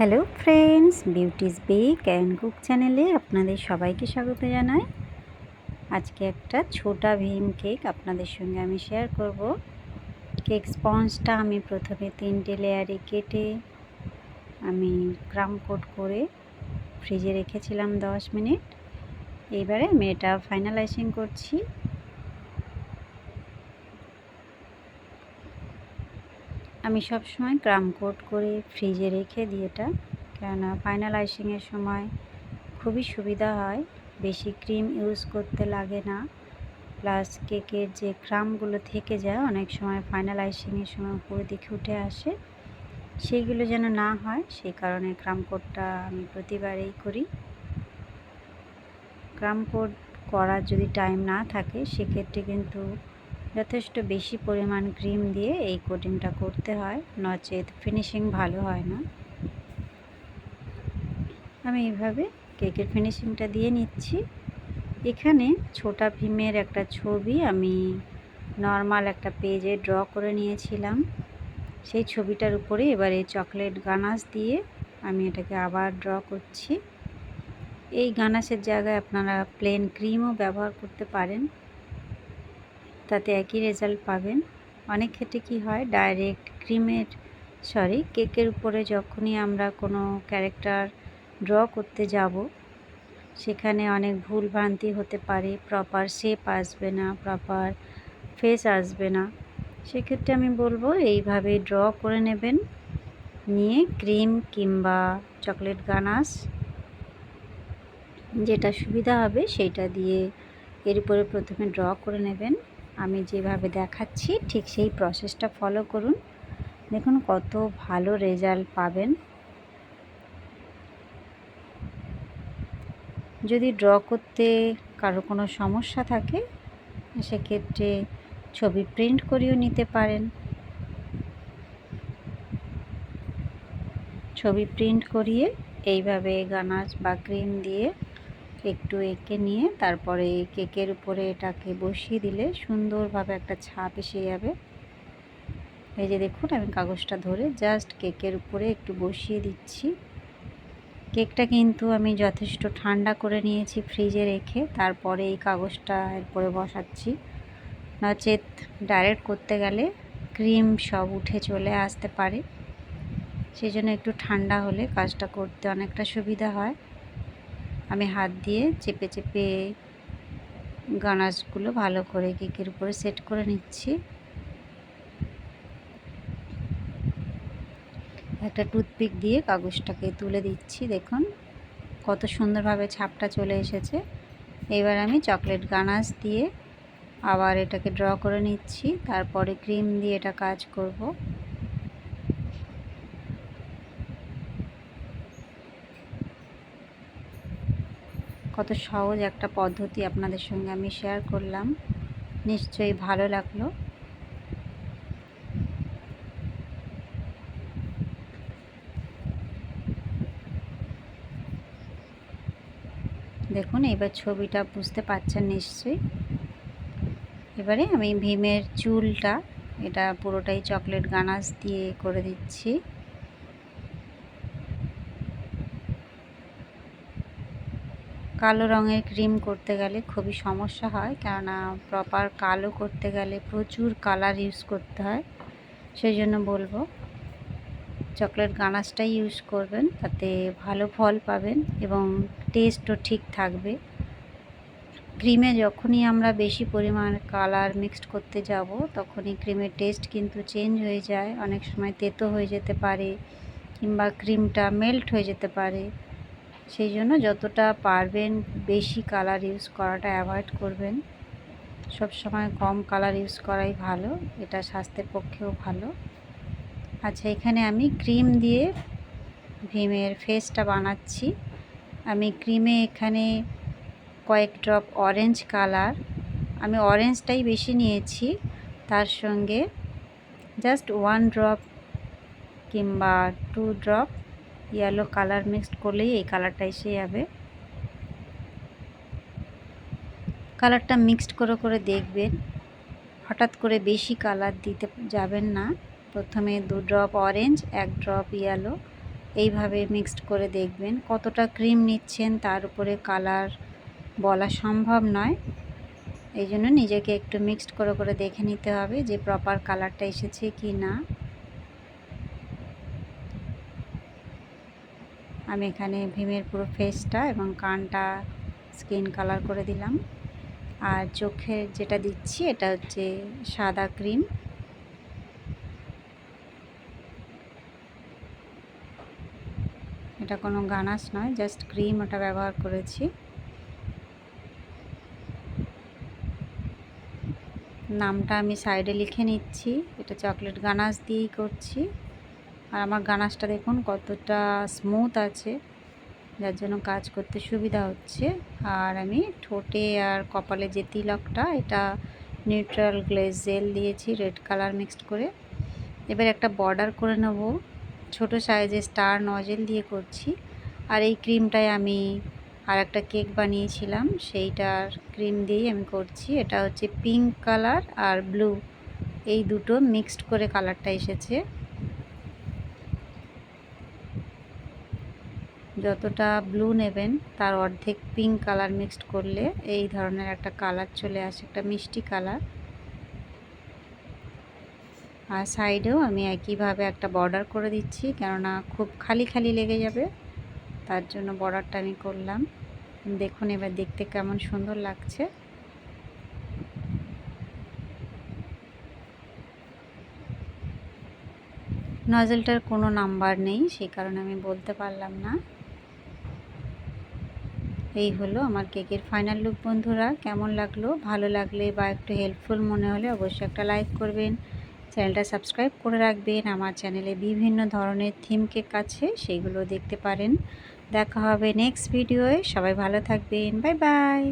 Hello friends, beauty's bake and cook চ্যানেলে আপনাদের সবাইকে স্বাগত জানাই। আজকে একটা ছোটা ভীম কেক আপনাদের সঙ্গে আমি শেয়ার করব। কেক স্পঞ্জটা আমি প্রথমে তিনটে লেয়ারে কেটে আমি ক্রাম কোট করে ফ্রিজে রেখেছিলাম দশ মিনিট। এইবারে আমি এটা ফাইনালাইজিং করছি। আমি সব সময় ক্রাম কোট করে ফ্রিজে রেখে দিই এটা। কেননা ফাইনাল আইসিংয়ের সময় খুবই সুবিধা হয়। বেশি ক্রিম ইউজ করতে লাগে না। প্লাস কেকের যে ক্রামগুলো থেকে যায়, অনেক সময় ফাইনাল আইসিংয়ের সময় উপরের দিকে উঠে আসে। সেইগুলো যেন না হয়, সেই কারণে ক্রাম কোটটা আমি প্রতিবারেই করি। ক্রাম কোট করার যদি টাইম না থাকে, সেক্ষেত্রে কিন্তু যথেষ্ট বেশি পরিমাণ ক্রিম দিয়ে এই কোটিংটা করতে হয়, নচেত ফিনিশিং ভালো হয় না। আমি এইভাবে কেকের ফিনিশিংটা দিয়ে নিচ্ছি। এখানে ছোটা ভীমের একটা ছবি আমি নর্মাল একটা পেজে ড্র করে নিয়েছিলাম। সেই ছবিটার উপরে এবারে চকলেট গানাস দিয়ে আমি এটাকে আবার ড্র করছি। এই গানাসের জায়গায় আপনারা প্লেন ক্রিমও ব্যবহার করতে পারেন। তাতে একই রেজাল্ট পাবেন। অনেক ক্ষেত্রে কি হয় ডাইরেক্ট ক্রিমের সরি কেকের উপরে যখনই আমরা কোনো ক্যারেক্টার ড্র করতে যাব, সেখানে অনেক ভুল ভ্রান্তি হতে পারে প্রপার শেপ আসবে না প্রপার ফেস আসবে না। সেক্ষেত্রে আমি বলব, এইভাবে ড্র করে নেবেন। নিয়ে ক্রিম কিংবা চকলেট গানাস যেটা সুবিধা হবে সেইটা দিয়ে এর উপরে প্রথমে ড্র করে নেবেন। আমি যেভাবে দেখাচ্ছি, ঠিক সেই প্রসেসটা ফলো করুন। দেখুন কত ভালো রেজাল্ট পাবেন। যদি ড্র করতে কারও কোনো সমস্যা থাকে, সেক্ষেত্রে ছবি প্রিন্ট করেও নিতে পারেন। ছবি প্রিন্ট করিয়ে এইভাবে গানাজ বা ক্রিম দিয়ে একটু এঁকে নিয়ে তারপরে কেকের উপরে এটাকে বসিয়ে দিলে সুন্দরভাবে একটা ছাপ এসে যাবে। এই যে দেখুন, আমি কাগজটা ধরে জাস্ট কেকের উপরে একটু বসিয়ে দিচ্ছি। কেকটা কিন্তু আমি যথেষ্ট ঠান্ডা করে নিয়েছি ফ্রিজে রেখে, তারপরে এই কাগজটা এরপরে বসাচ্ছি। নচেত ডাইরেক্ট করতে গেলে ক্রিম সব উঠে চলে আসতে পারে। সেই জন্য একটু ঠান্ডা হলে কাজটা করতে অনেকটা সুবিধা হয়। আমি হাত দিয়ে চেপে চেপে গানাজগুলো ভালো করে কেকের উপরে সেট করে নিচ্ছি। একটা টুথপিক দিয়ে কাগজটাকে তুলে দিচ্ছি, দেখুন। কত সুন্দরভাবে ছাপটা চলে এসেছে। এবার আমি চকলেট গানাস দিয়ে আবার এটাকে ড্র করে নিচ্ছি। তারপরে ক্রিম দিয়ে এটা কাজ করব। কত সহজ একটা পদ্ধতি আপনাদের সঙ্গে আমি শেয়ার করলাম। নিশ্চয়ই ভালো লাগল। দেখুন এবার ছবিটা বুঝতে পারছেন নিশ্চয়ই। এবারে আমি ভীমের চুলটা, এটা পুরোটাই চকলেট গানাস দিয়ে করে দিচ্ছি। কালো রঙের ক্রিম করতে গেলে খুবই সমস্যা হয়, কেননা প্রপার কালো করতে গেলে প্রচুর কালার ইউজ করতে হয় সেই জন্য বলব চকলেট গানাসটাই ইউজ করবেন, তাতে ভালো ফল পাবেন এবং টেস্টও ঠিক থাকবে। ক্রিমে যখনই আমরা বেশি পরিমাণ কালার মিক্সড করতে যাব, তখনই ক্রিমের টেস্ট কিন্তু চেঞ্জ হয়ে যায়, অনেক সময় তেতো হয়ে যেতে পারে কিংবা ক্রিমটা মেল্ট হয়ে যেতে পারে। সেই জন্য যতটা পারবেন বেশি কালার ইউজ করাটা অ্যাভয়েড করবেন। সব সময় কম কালার ইউজ করাই ভালো, এটা স্বাস্থ্যের পক্ষেও ভালো। আচ্ছা এখানে আমি ক্রিম দিয়ে ভীমের ফেসটা বানাচ্ছি। আমি ক্রিমে এখানে কয়েক ড্রপ অরেঞ্জ কালার আমি অরেঞ্জটাই বেশি নিয়েছি। তার সঙ্গে জাস্ট ওয়ান ড্রপ কিংবা two drop yellow colour mixed করলেই এই কালারটা এসে যাবে। কালারটা মিক্সড করে করে দেখবেন। হঠাৎ করে বেশি কালার দিতে যাবেন না। প্রথমে দু ড্রপ অরেঞ্জ এক ড্রপ ইয়েলো এইভাবে মিক্সড করে দেখবেন। কতটা ক্রিম নিচ্ছেন তার উপরে কালার বলা সম্ভব নয়। এই জন্য নিজেকে একটু মিক্সড করে করে দেখে নিতে হবে যে প্রপার কালারটা এসেছে কি না আমি এখানে ভীমের পুরো ফেসটা এবং কানটা স্কিন কালার করে দিলাম। আর চোখের যেটা দিচ্ছি, এটা হচ্ছে সাদা ক্রিম এটা কোনো গানাস নয় জাস্ট ক্রিম ওটা ব্যবহার করেছি। নামটা আমি সাইডে লিখে নিচ্ছি, এটা চকলেট গানাস দিয়েই করছি। আর আমার গানাসটা দেখুন, কতটা স্মুথ আছে। যার জন্য কাজ করতে সুবিধা হচ্ছে। আর আমি ঠোঁটে আর কপালে যে তিলকটা, এটা নিউট্রাল গ্লেজ জেল দিয়েছি রেড কালার মিক্সড করে। এবার একটা বর্ডার করে নেব। ছোট সাইজে স্টার নজেল দিয়ে করছি। আর এই ক্রিমটায় আমি আর একটা কেক বানিয়েছিলাম। সেইটার ক্রিম দিয়েই আমি করছি। এটা হচ্ছে পিঙ্ক কালার আর ব্লু এই দুটো মিক্সড করে কালারটা এসেছে। যতটা ব্লু নেবেন, তার অর্ধেক পিঙ্ক কালার মিক্সড করলে এই ধরনের একটা কালার চলে আসে, একটা মিষ্টি কালার আর সাইডেও আমি একইভাবে একটা বর্ডার করে দিচ্ছি, কেননা খুব খালি খালি লেগে যাবে, তার জন্য বর্ডারটা আমি করলাম। দেখুন এবার দেখতে কেমন সুন্দর লাগছে। নজেলটার কোনো নাম্বার নেই সেই কারণে আমি বলতে পারলাম না। এই হলো আমার কেকের ফাইনাল লুক, বন্ধুরা। কেমন লাগল? ভালো লাগলে বা একটু হেল্পফুল মনে হলে অবশ্যই একটা লাইক করবেন। চ্যানেলটা সাবস্ক্রাইব করে রাখবেন। আমার চ্যানেলে বিভিন্ন ধরনের থিম কেক আছে সেইগুলো দেখতে পারেন। দেখা হবে নেক্সট ভিডিওয়ে সবাই ভালো থাকবেন। Bye bye